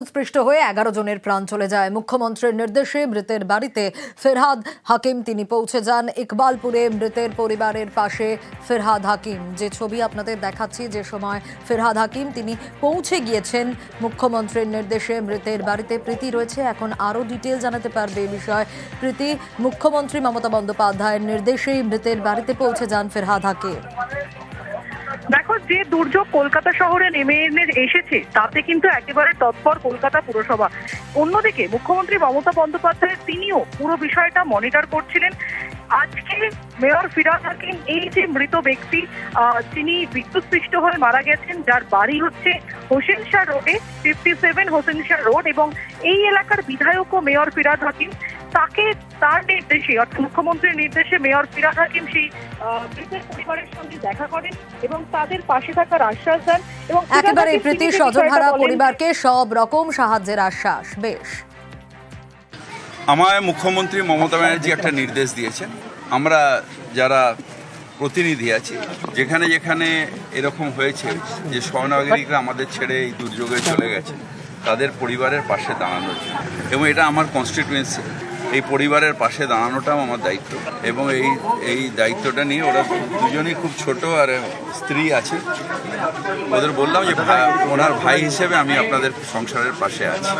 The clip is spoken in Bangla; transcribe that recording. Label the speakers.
Speaker 1: স্পৃষ্ট হয়ে এগারো জনের প্রাণ চলে যায়। মুখ্যমন্ত্রীর নির্দেশে মৃতের বাড়িতে ফেরহাদ হাকিম, তিনি পৌঁছে যান ইকবালপুরে। মৃতের পরিবারের পাশে ফেরহাদ হাকিম। যে ছবি আপনাদের দেখাচ্ছি, যে সময় ফেরহাদ হাকিম, তিনি পৌঁছে গিয়েছেন। মুখ্যমন্ত্রীর নির্দেশে মৃতের বাড়িতে প্রীতি রয়েছে। এখন আরও ডিটেল জানাতে পারবে এই বিষয়ে প্রীতি। মুখ্যমন্ত্রী মমতা বন্দ্যোপাধ্যায়ের নির্দেশেই মৃতের বাড়িতে পৌঁছে যান ফেরহাদ হাকিম।
Speaker 2: দেখো, যে দুর্যোগ কলকাতা শহরে নেমে এনে এসেছে, তাতে কিন্তু একেবারে তৎপর কলকাতা পুরসভা। অন্যদিকে মুখ্যমন্ত্রী মমতা বন্দ্যোপাধ্যায়, তিনিও পুরো বিষয়টা মনিটর করছিলেন। আজকে মেয়র ফিরাজ হাকিম, এই যে মৃত ব্যক্তি তিনি বিদ্যুৎস্পৃষ্ট হয়ে মারা গেছেন, যার বাড়ি হচ্ছে হোসেন শাহ রোডে fifty seven Hossain Shah road এবং এই এলাকার বিধায়ক ও মেয়র ফিরাজ হাকিম। তাকে তার নির্দেশে অর্থাৎ মুখ্যমন্ত্রীর নির্দেশে মেয়র ফিরাজ হাকিম সেই মৃতের পরিবারের সঙ্গে দেখা করেন এবং তাদের পাশে থাকার আশ্বাস দেন এবং
Speaker 1: একেবারে প্রীতি পরিবারকে সব রকম সাহায্যের আশ্বাস বেশ।
Speaker 3: আমায় মুখ্যমন্ত্রী মমতা ব্যানার্জি একটা নির্দেশ দিয়েছেন। আমরা যারা প্রতিনিধি আছি যেখানে যেখানে এরকম হয়েছে যে সহনাগরিকরা আমাদের ছেড়ে এই দুর্যোগে চলে গেছে তাদের পরিবারের পাশে দাঁড়ানোর জন্য। এবং এটা আমার কনস্টিটুয়েন্সি এই পরিবারের পাশে দাঁড়ানোটাও আমার দায়িত্ব। এবং এই এই দায়িত্বটা নিয়ে ওরা দুজনেই খুব ছোট আর স্ত্রী আছে। ওদের বললাম যে ওনার ভাই হিসেবে আমি আপনাদের সংসারের পাশে আছি।